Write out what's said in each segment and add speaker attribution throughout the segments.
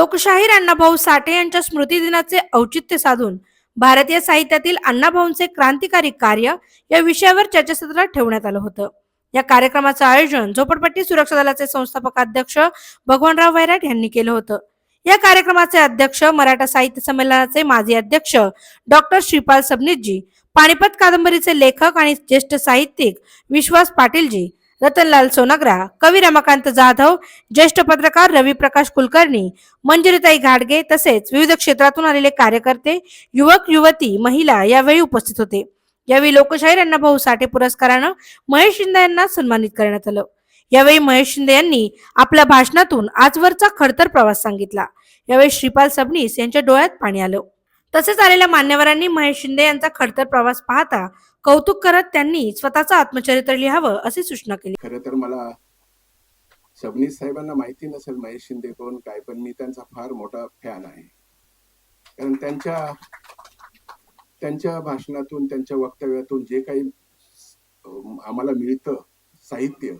Speaker 1: लोकशाहीर अण्णाभाऊ साठे यांच्या स्मृतिदिनाचे औचित्य साधून भारतीय साहित्यातील अण्णाभाऊंचे क्रांतिकारी कार्य या विषयावर चर्चासत्र ठेवण्यात आलं होतं. या कार्यक्रमाचं आयोजन झोपडपट्टी सुरक्षा दलाचे संस्थापक अध्यक्ष भगवानराव वैराट यांनी केलं होतं. या कार्यक्रमाचे अध्यक्ष मराठा साहित्य संमेलनाचे माजी अध्यक्ष डॉक्टर श्रीपाल सबनीतजी पानिपत कादंबरीचे लेखक आणि ज्येष्ठ साहित्यिक विश्वास पाटीलजी रतनलाल सोनग्रा कवी रमाकांत जाधव ज्येष्ठ पत्रकार रवी प्रकाश कुलकर्णी मंजुरीताई घाडगे तसेच विविध क्षेत्रातून आलेले कार्यकर्ते युवक युवती महिला यावेळी उपस्थित होते. यावेळी लोकशाहीर अण्णाभाऊ साठे पुरस्कारानं महेश शिंदे यांना सन्मानित करण्यात आलं. यावेळी महेश शिंदे यांनी आपल्या भाषणातून आजवरचा खडतर प्रवास सांगितला. यावेळी श्रीपाल सबनीस यांच्या डोळ्यात पाणी आलं. तसेच आलेल्या मान्यवरांनी महेश शिंदे यांचा खडतर प्रवास पाहता कौतुक करत त्यांनी स्वतःचं आत्मचरित्र लिहावं अशी सूचना केली.
Speaker 2: खरं तर मला सबनीस साहेबांना माहिती नसेल महेश शिंदे कोण काय पण मी त्यांचा फार मोठा फॅन आहे. कारण त्यांच्या त्यांच्या भाषणातून त्यांच्या वक्तव्यातून जे काही आम्हाला मिळतं साहित्य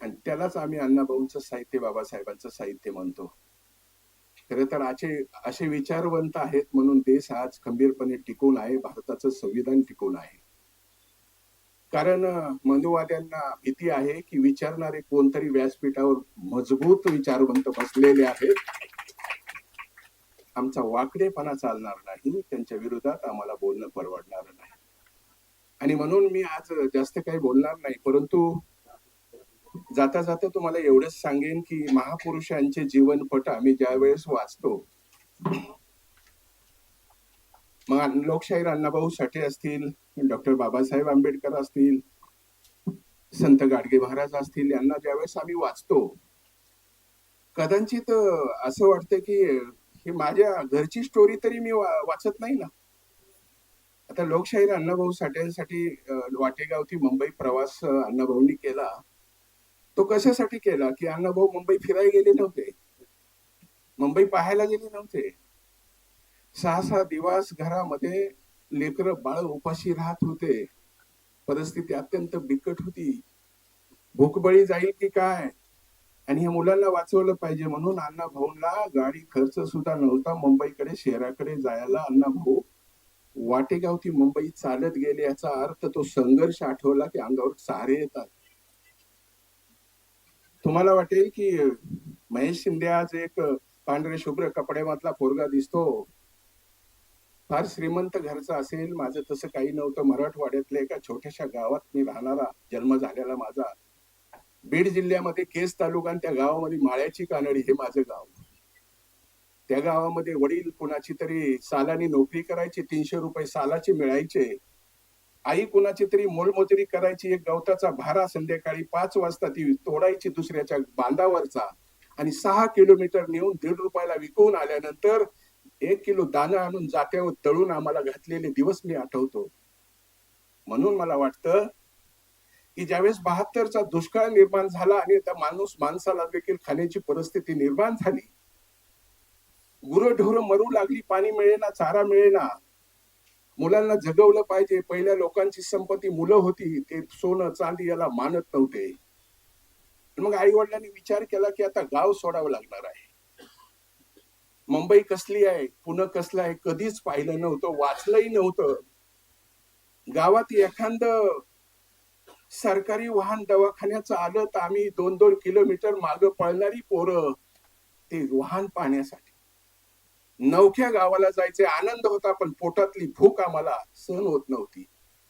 Speaker 2: आणि त्यालाच आम्ही अण्णाभाऊंचं साहित्य बाबासाहेबांचं साहित्य म्हणतो. खरं तर असे असे विचारवंत आहेत म्हणून देश आज खंबीरपणे टिकून आहे भारताचं संविधान टिकून आहे. कारण मनुवाद्यांना भीती आहे की विचारणारे कोणतरी व्यासपीठावर मजबूत विचारवंत बसलेले आहेत. आमचा वाकडेपणा चालणार नाही त्यांच्या विरोधात आम्हाला बोलणं परवडणार नाही. आणि म्हणून मी आज जास्त काही बोलणार नाही परंतु जाता जाता तुम्हाला एवढंच सांगेन की महापुरुषांचे जीवनपट आम्ही ज्या वेळेस वाचतो मग लोकशाहीर अण्णाभाऊ साठे असतील डॉक्टर बाबासाहेब आंबेडकर असतील संत गाडगे महाराज असतील यांना ज्यावेळेस आम्ही वाचतो कदाचित असं वाटतं की हे माझ्या घरची स्टोरी तरी मी वाचत नाही ना. आता लोकशाहीर अण्णाभाऊ साठेसाठी वाटेगाव ती मुंबई प्रवास अण्णाभाऊंनी केला. तो कशासाठी केला? की अण्णाभाऊ मुंबई फिरायला गेले नव्हते. मुंबई पाहायला गेले नव्हते. सहा सहा दिवस घरामध्ये लेकर बाळ उपाशी राहत होते. परिस्थिती अत्यंत बिकट होती. भूकबळी जाईल की काय? आणि ह्या मुलांना वाचवलं पाहिजे म्हणून अण्णा भाऊंना गाडी खर्च सुद्धा नव्हता मुंबईकडे शहराकडे जायला. अण्णा भाऊ वाटेगाव ती मुंबई चालत गेले याचा अर्थ तो संघर्ष आठवला की अंगावर सारे येतात. तुम्हाला वाटेल की महेश शिंदे आज एक पांढरे शुभ्र कपड्यामधला पोरगा दिसतो? फार श्रीमंत घरचा असेल माझं तसं काही नव्हतं. मराठवाड्यातल्या एका छोट्याशा गावात मी राहणारा जन्म झालेला माझा. बीड जिल्ह्यामध्ये केस तालुका आणि त्या गावामध्ये माळ्याची कानडी हे माझं गाव. त्या गावामध्ये वडील कुणाची तरी सालानी नोकरी करायची तीनशे रुपये सालाचे मिळायचे. आई कुणाची तरी मोलमजुरी करायची एक गवताचा भारा संध्याकाळी पाच वाजता ती तोडायची दुसऱ्याच्या बांधावरचा आणि सहा किलोमीटर नेऊन दीड रुपयाला विकून आल्यानंतर एक किलो दाना आणून जात्यावर तळून आम्हाला घातलेले दिवस मी आठवतो. म्हणून मला वाटतं की ज्यावेळेस बहात्तरचा दुष्काळ निर्माण झाला आणि त्या माणूस माणसाला देखील खाण्याची परिस्थिती निर्माण झाली. गुरंढोरं मरू लागली पाणी मिळेना चारा मिळेना मुलांना जगवलं पाहिजे. पहिल्या लोकांची संपत्ती मुलं होती. ते सोनं चांदी याला मानत नव्हते. मग आई वडिलांनी विचार केला की आता गाव सोडावं लागणार आहे. मुंबई कसली आहे? पुणे कसलं आहे? कधीच पाहिलं नव्हतं वाचलंही नव्हतं. गावात एखाद सरकारी वाहन दवाखान्याचं आलं तर आम्ही दोन दोन किलोमीटर माग पळणारी पोरं. ते वाहन पाहण्यासाठी. नवख्या गावाला जायचे आनंद होता पण पोटातली भूक आम्हाला सहन होत नव्हती.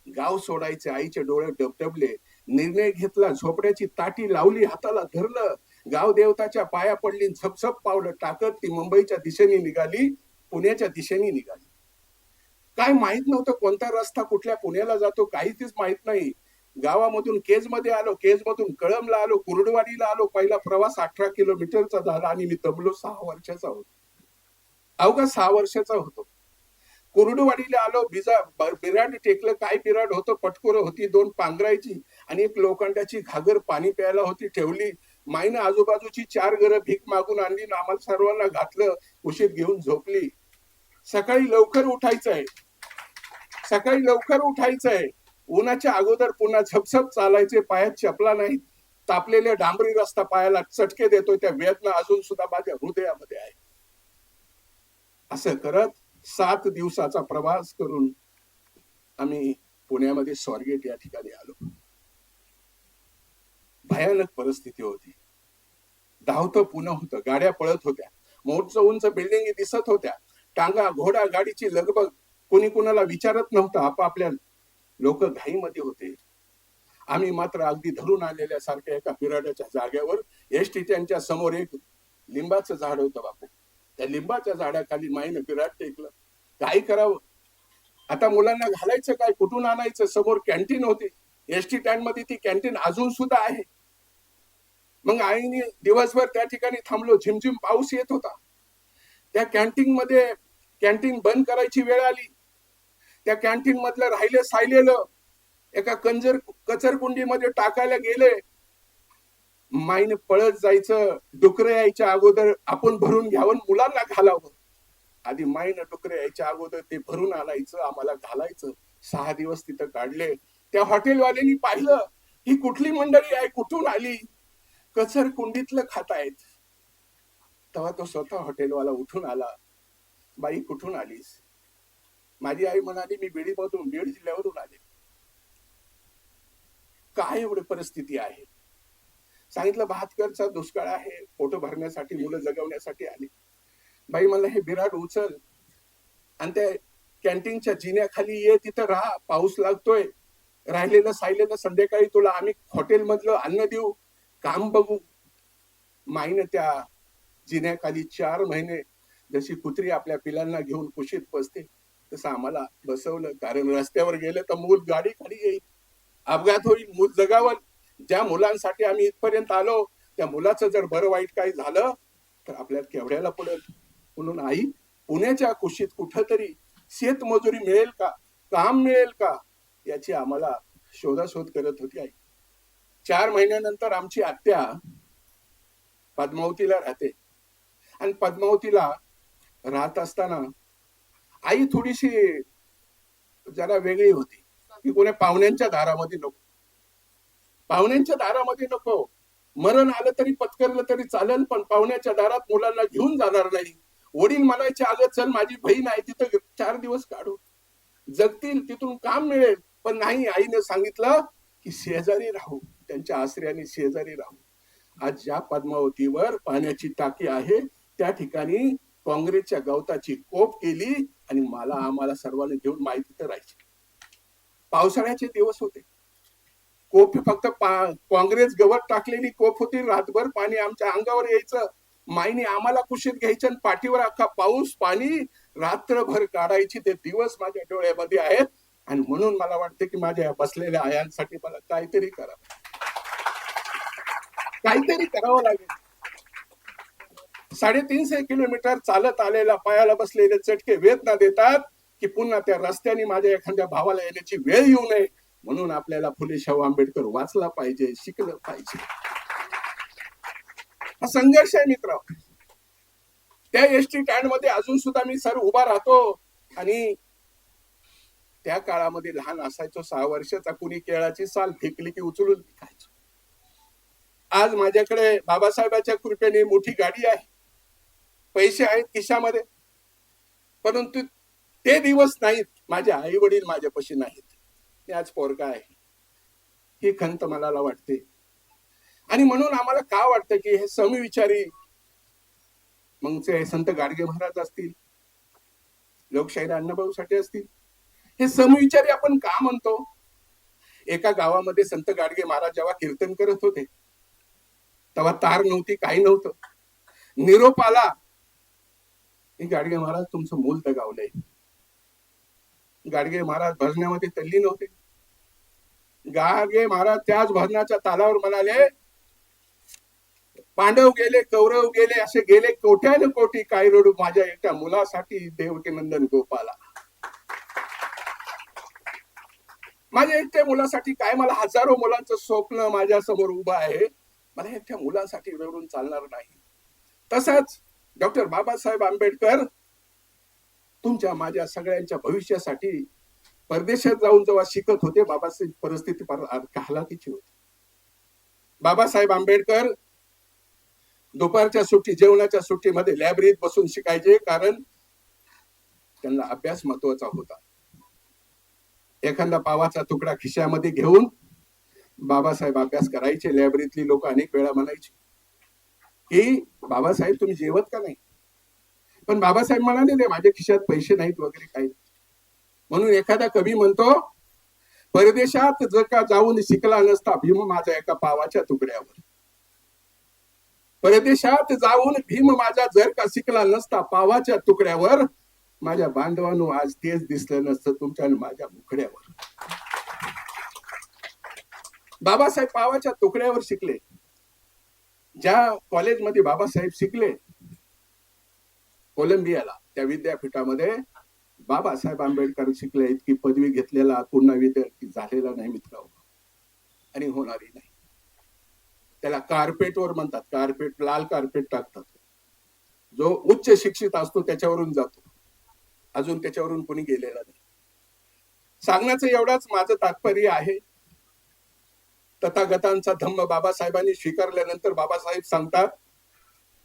Speaker 2: गाव सोडायचे आईचे डोळे डबडबले निर्णय घेतला झोपड्याची ताटी लावली हाताला धरलं गाव देवताच्या पाया पडली झपझप पावलं टाकत ती मुंबईच्या दिशेने निघाली पुण्याच्या दिशेने निघाली. काय माहीत नव्हतं कोणता रस्ता कुठल्या पुण्याला जातो काहीच माहीत नाही. गावामधून केजमध्ये आलो केज मधून कळमला आलो कुर्डवाडीला आलो पहिला प्रवास अठरा किलोमीटरचा झाला आणि मी दबलो सहा वर्षाचा होतो. अवघा सहा वर्षाचा होतो. कुर्डवाडीला आलो बिजा बिराड टेकलं काय बिराड होतं? पटकुर होती दोन पांघरायची आणि एक लोखंडाची घागर पाणी प्यायला होती ठेवली. माईनं आजूबाजूची चार घरं भीक मागून आणली आम्हाला सर्वांना घातलं उशीर घेऊन झोपली. सकाळी लवकर उठायचंय. सकाळी लवकर उठायचंय. उन्हाच्या अगोदर पुन्हा झपझप चालायचे पायात चपला नाही. तापलेले डांबरी रस्ता पायाला चटके देतोय त्या वेदना अजून सुद्धा माझ्या हृदयामध्ये आहे. असं करत सात दिवसाचा प्रवास करून आम्ही पुण्यामध्ये स्वारगेट या ठिकाणी आलो. भयानक परिस्थिती होती. धावत पुणे होतं गाड्या पळत होत्या. मोठच उंच बिल्डिंग दिसत होत्या. टांगा घोडा गाडीची लगबग कोणी कुणाला विचारत नव्हतं आपापल्या लोक घाईमध्ये होते. आम्ही मात्र अगदी धरून आलेल्या सारख्या एका बिराड्याच्या जाग्यावर एस टी त्यांच्यासमोर एक लिंबाचं झाड होतं बापू. त्या लिंबाच्या झाडाखाली माईनं विराट टेकलं. काय करावं. आता मुलांना घालायचं काय? कुठून आणायचं? समोर कॅन्टीन होती. एस टी स्टँडमध्ये ती कॅन्टीन अजून सुद्धा आहे. मग आईने दिवसभर त्या ठिकाणी थांबलो. झिमझिम पाऊस येत होता. त्या कॅन्टीन मध्ये कॅन्टीन बंद करायची वेळ आली. त्या कॅन्टीन मधलं राहिले सायलेलं. एका कंजर कचरकुंडीमध्ये टाकायला गेले. माईने पळत जायचं डुकरं यायच्या अगोदर आपण भरून घ्यावं मुलांना घालावं. आधी माईनं डुकरे यायच्या अगोदर ते भरून आणायचं आम्हाला घालायचं. सहा दिवस तिथं काढले. त्या हॉटेलवाल्यांनी पाहिलं ही कुठली मंडळी आहे कुठून आली? कचर कुंडीतलं खातायत तेव्हा तो स्वतः हॉटेलवाला उठून आला. बाई कुठून आलीस? माझी आई म्हणाली मी बीडीमधून बीड जिल्ह्यावरून आले. काय एवढी परिस्थिती आहे? सांगितलं बहात्तरचा दुष्काळ आहे. पोट भरण्यासाठी मुलं जगवण्यासाठी आली. बाई म्हणलं हे बिराड उचल. आणि त्या कॅन्टीनच्या जिन्याखाली ये तिथं राहा. पाऊस लागतोय. राहिलेलं सायलेलं संध्याकाळी तुला आम्ही हॉटेल मधलं अन्न देऊ. काम बघू. माईनं त्या जिन्याखाली चार महिने जशी कुत्री आपल्या पिलांना घेऊन कुशीत बसते तसं आम्हाला बसवलं. कारण रस्त्यावर गेलं तर मूल गाडी खाली येईल. अपघात होईल मूल जगावल. ज्या मुलांसाठी आम्ही इथपर्यंत आलो त्या मुलाचं जर बरं वाईट काही झालं तर आपल्याला केवढ्याला पडेल म्हणून आई पुण्याच्या कुशीत कुठंतरी शेतमजुरी मिळेल का? काम मिळेल का? याची आम्हाला शोधाशोध करत होती आई. चार महिन्यानंतर आमची आत्या पद्मावतीला राहते. आणि पद्मावतीला राहत असताना आई थोडीशी जरा वेगळी होती. की कोणी पाहुण्यांच्या दारामध्ये नको. पाहुण्यांच्या दारामध्ये नको. मरण आलं तरी पत्करलं तरी चालेल पण पाहुण्याच्या दारात मुलांना घेऊन जाणार नाही. वडील म्हणायचे आलं चल माझी बहीण आहे तिथं चार दिवस काढू. जगतील तिथून काम मिळेल. पण नाही आईने सांगितलं की शेजारी राहू. त्यांच्या आश्रयाने शेजारी राहू. आज ज्या पद्मावतीवर पाण्याची टाकी आहे त्या ठिकाणी काँग्रेसच्या गवताची कोप केली आणि मला आम्हाला सर्वांना घेऊन माहिती तर राहायची. पावसाळ्याचे दिवस होते. कोप फक्त काँग्रेस गवत टाकलेली कोप होती. रातभर पाणी आमच्या अंगावर यायचं. माईने आम्हाला कुशीत घ्यायचं आणि पाठीवर अख्खा पाऊस पाणी रात्रभर काढायची. ते दिवस माझ्या डोळ्यामध्ये आहेत. आणि म्हणून मला वाटते की माझ्या या बसलेल्या आयांसाठी मला काहीतरी करावं काहीतरी करावं लागेल. साडेतीनशे किलोमीटर चालत आलेल्या पायाला बसलेले चटके वेदना देतात की पुन्हा त्या रस्त्याने माझ्या एखाद्या भावाला येण्याची वेळ येऊ नये. म्हणून आपल्याला फुले शाहू आंबेडकर वाचला पाहिजे शिकलं पाहिजे. हा संघर्ष आहे मित्र. त्या एस टी स्टँडमध्ये अजून सुद्धा मी सर उभा राहतो. आणि त्या काळामध्ये लहान असायचो सहा वर्षाचा कुणी केळाची साल फेकली की उचलून खायचो आज माझ्याकडे बाबासाहेबाच्या कृपेने मोठी गाडी आहे. पैसे आहेत खिशामध्ये. परंतु ते दिवस नाहीत. माझे आई वडील माझ्यापाशी नाहीत. त्याच पोरगा आहे. ही खंत मला वाटते. आणि म्हणून आम्हाला का वाटतं की हे समविचारी मग ते संत गाडगे महाराज असतील लोकशाहीर अण्णाभाऊ साठे असतील हे समविचारी आपण का म्हणतो? एका गावामध्ये संत गाडगे महाराज जेव्हा कीर्तन करत होते तेव्हा तार नव्हती काही नव्हतं. निरोप आला गाडगे महाराज तुमचं मूल दगावलंय. गाडगे महाराज भजण्यामध्ये तल्ली नव्हते गागे महाराज त्याच भजनाच्या तालावर म्हणाले पांडव गेले कौरव गेले असे गेले कोट्यान कोटी काय रडू माझ्या एकट्या मुलासाठी देवकी नंदन गोपाला. माझ्या एकट्या मुलासाठी काय? मला हजारो मुलांचं स्वप्न माझ्यासमोर उभं आहे. मला एकट्या मुलांसाठी रडून चालणार नाही. तसंच डॉक्टर बाबासाहेब आंबेडकर तुमच्या माझ्या सगळ्यांच्या भविष्यासाठी परदेशात जाऊन जेव्हा शिकत होते बाबासाहेब परिस्थिती फार होती. बाबासाहेब आंबेडकर दुपारच्या सुट्टी जेवणाच्या सुट्टीमध्ये लायब्ररीत बसून शिकायचे कारण त्यांना अभ्यास महत्त्वाचा होता. एखादा पावाचा तुकडा खिशामध्ये घेऊन बाबासाहेब अभ्यास करायचे लायब्ररीतली लोक अनेक वेळा म्हणायची की बाबासाहेब तुम्ही जेवत का नाही? पण बाबासाहेब म्हणाले नाही माझ्या खिशात पैसे नाहीत वगैरे काही म्हणून एखादा कवी म्हणतो परदेशात जर का जाऊन शिकला नसता भीम माझ्या एका पावाच्या तुकड्यावर. परदेशात जाऊन भीम माझा जर का शिकला नसता पावाच्या तुकड्यावर माझ्या बांधवांनो आज तेच दिसलं नसतं तुमच्या माझ्या मुखड्यावर. बाबासाहेब पावाच्या तुकड्यावर शिकले. ज्या कॉलेजमध्ये बाबासाहेब शिकले कोलंबियाला त्या विद्यापीठामध्ये बाबासाहेब आंबेडकर शिकले की पदवी घेतलेला पूर्ण विद्यार्थी झालेला नाही मित्र हो. आणि होणारही नाही. त्याला कार्पेटवर म्हणतात कार्पेट लाल कार्पेट टाकतात. जो उच्च शिक्षित असतो त्याच्यावरून जातो. अजून त्याच्यावरून कोणी गेलेला नाही. सांगण्याचं एवढाच माझं तात्पर्य आहे. तथागतांचा धम्म बाबासाहेबांनी स्वीकारल्यानंतर बाबासाहेब सांगतात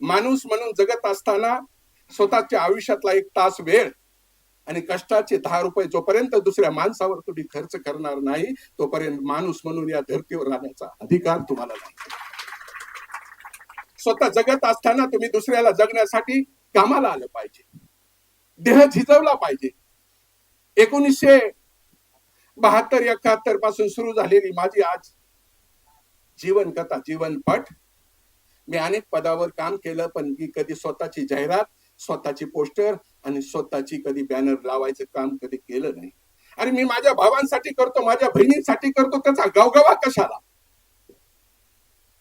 Speaker 2: माणूस म्हणून जगत असताना स्वतःच्या आयुष्यातला एक तास वेळ आणि कष्टाचे दहा रुपये जोपर्यंत दुसऱ्या माणसावर तुम्ही खर्च करणार नाही तोपर्यंत माणूस म्हणून या धर्तीवर राहण्याचा अधिकार तुम्हाला नाही. स्वतः जगत असताना तुम्ही दुसऱ्याला जगण्यासाठी कामाला आलं पाहिजे. देह झिजवला पाहिजे. एकोणीसशे बहात्तर एकाहत्तरपासून सुरू झालेली माझी आज जीवन कथा जीवनपट. मी अनेक पदावर काम केलं पण मी कधी स्वतःची जाहिरात स्वतःची पोस्टर आणि स्वतःची कधी बॅनर लावायचं काम कधी केलं नाही. आणि मी माझ्या भावांसाठी करतो माझ्या बहिणींसाठी करतो त्याचा गावगावा कशाला?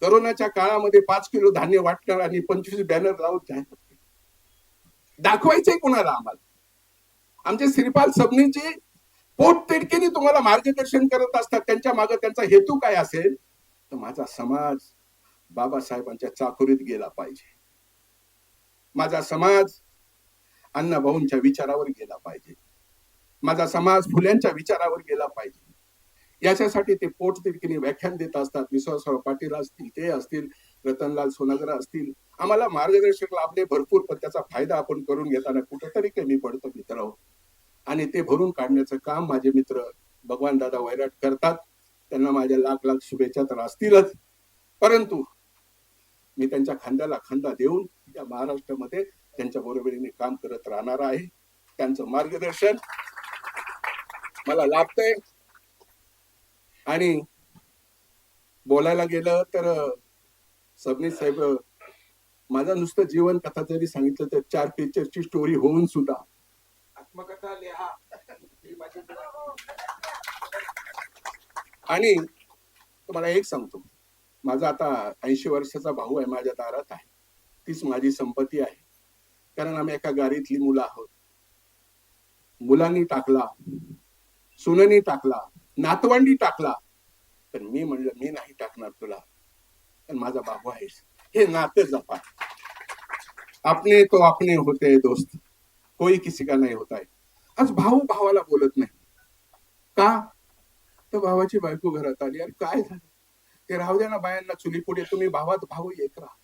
Speaker 2: करोनाच्या काळामध्ये पाच किलो धान्य वाटणार आणि पंचवीस बॅनर लावून जाहिरात दाखवायचंय कोणाला आम्हाला? आमचे श्रीपाल सबनीजी पोट तिडकीने तुम्हाला मार्गदर्शन करत असतात. त्यांच्या मागे त्यांचा हेतू काय असेल? तर माझा समाज बाबासाहेबांच्या चाकुरीत गेला पाहिजे. माझा समाज अण्णाभाऊंच्या विचारावर गेला पाहिजे. माझा समाज फुल्यांच्या विचारावर गेला पाहिजे. याच्यासाठी ते पोट तिरकीने व्याख्यान देत असतात. विश्वासराव पाटील असतील ते असतील रतनलाल सोनागरा असतील. आम्हाला मार्गदर्शक लाभले भरपूर पण त्याचा फायदा आपण करून घेताना कुठेतरी कमी पडतो मित्र. आणि ते भरून काढण्याचं काम माझे मित्र भगवान दादा वैराट करतात. त्यांना माझ्या लाख लाख शुभेच्छा तर असतीलच. परंतु मी त्यांच्या खांद्याला खांदा देऊन या महाराष्ट्रामध्ये त्यांच्या बरोबरीने काम करत राहणार आहे. त्यांचं मार्गदर्शन मला लाभतंय आणि बोलायला गेलं तर सबनीस साहेब माझं नुसतं जीवन कथा जरी सांगितलं तर चार पिक्चरची स्टोरी होऊन सुद्धा. आत्मकथा लिहा. आणि तुम्हाला एक सांगतो. माझा आता ऐंशी वर्षाचा भाऊ आहे माझ्या दारात आहे. तीच माझी संपत्ती आहे. कारण आम्ही एका गाडीतली मुलं आहोत. मुलांनी टाकला सुननी टाकला नातवंडी टाकला. पण मी म्हणलं मी नाही टाकणार तुला. पण माझा बाबू आहेस. हे नाते जपा. आपले तो आपले होते दोस्त. कोई किसी का नाही होता आहे आज भाऊ भावाला बोलत नाही. का? तर भावाची बायको घरात आली. अरे काय झालं? ते राहू द्या ना बायांना चुली पुढे तुम्ही भावात भाऊ एक राहा.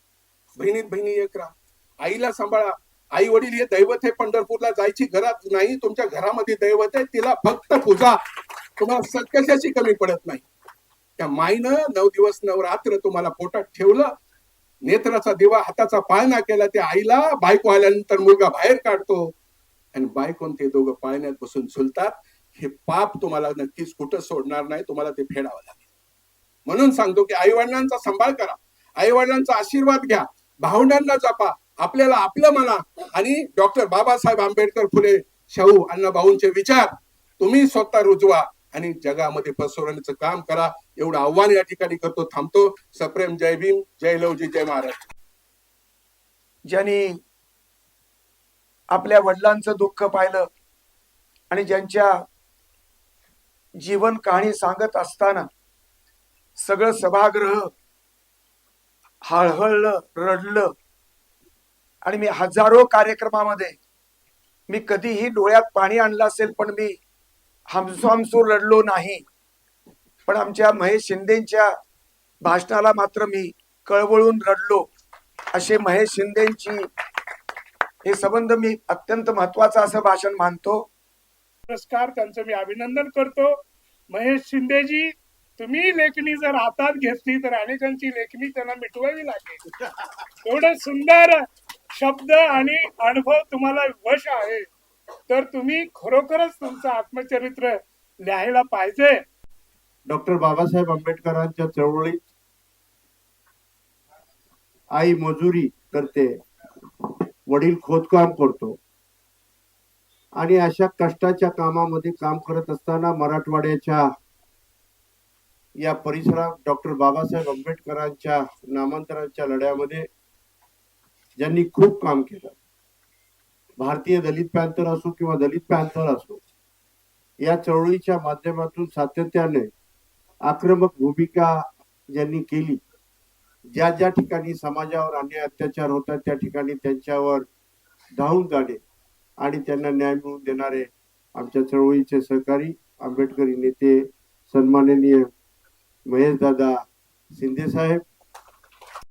Speaker 2: बहिणीत बहिणी एक राहा. आईला सांभाळा. आई वडील हे दैवत आहे पंढरपूरला जायची घरात नाही तुमच्या घरामध्ये दैवत आहे तिला फक्त पूजा. तुम्हाला सत्कशाची कमी पडत नाही. त्या माईनं नऊ दिवस नवरात्र तुम्हाला पोटात ठेवलं नेत्राचा दिवा हाताचा पाळणा केला त्या आईला बायको आल्यानंतर मुलगा बाहेर काढतो. आणि बायकोन ते दोघं पाळण्यात बसून झुलतात. हे पाप तुम्हाला नक्कीच कुठं सोडणार नाही तुम्हाला ते फेडावं लागेल. म्हणून सांगतो की आई वडिलांचा सांभाळ करा. आई वडिलांचा आशीर्वाद घ्या. भावंडांना जपा. आपल्याला आपलं म्हणा. आणि डॉक्टर बाबासाहेब आंबेडकर फुले शाहू अण्णाभाऊंचे विचार तुम्ही स्वतः रुजवा आणि जगामध्ये पसरवण्याचं काम करा. एवढं आव्हान या ठिकाणी करतो थांबतो. सप्रेम जय भीम जय लवजी जय महाराष्ट्र
Speaker 3: ज्यांनी आपल्या वडिलांचं दुःख पाहिलं आणि ज्यांच्या जीवन कहाणी सांगत असताना सगळं सभागृह हळहळलं रडलं आणि मी हजारो कार्यक्रमामध्ये मी कधीही डोळ्यात पाणी आणलं असेल पण मी हमसू हमसू रडलो नाही. पण आमच्या महेश शिंदेच्या भाषणाला मात्र मी कळवळून रडलो. असे महेश शिंदेची हे संबंध मी अत्यंत महत्वाचं असं भाषण मानतो.
Speaker 4: पुरस्कार त्यांचं मी अभिनंदन करतो. महेश शिंदेजी तुम्ही लेखणी जर हातात घेतली तर अनेकांची लेखणी त्यांना मिटवावी लागेल. एवढं सुंदर शब्द आणि अनुभव तुम्हाला वश आहे तर तुम्ही खरोखरच तुमचं आत्मचरित्र लिहायला पाहिजे.
Speaker 5: डॉक्टर बाबासाहेब आंबेडकरांच्या चळवळीत आई मजुरी करते वडील खोदकाम करतो आणि अशा कष्टाच्या कामामध्ये काम करत असताना मराठवाड्याच्या या परिसरात डॉक्टर बाबासाहेब आंबेडकरांच्या नामांतराच्या लढ्यामध्ये ज्यांनी खूप काम केलं. भारतीय दलित पॅन्थर असो किंवा दलित पॅन्थर असो या चळवळीच्या माध्यमातून सातत्याने आक्रमक भूमिका ज्यांनी केली ज्या ज्या ठिकाणी समाजावर अन्याय अत्याचार होतात त्या ठिकाणी त्यांच्यावर धावून जाणे आणि त्यांना न्याय मिळवून देणारे आमच्या चळवळीचे सहकारी आंबेडकरी नेते सन्माननीय महेशदादा शिंदे साहेब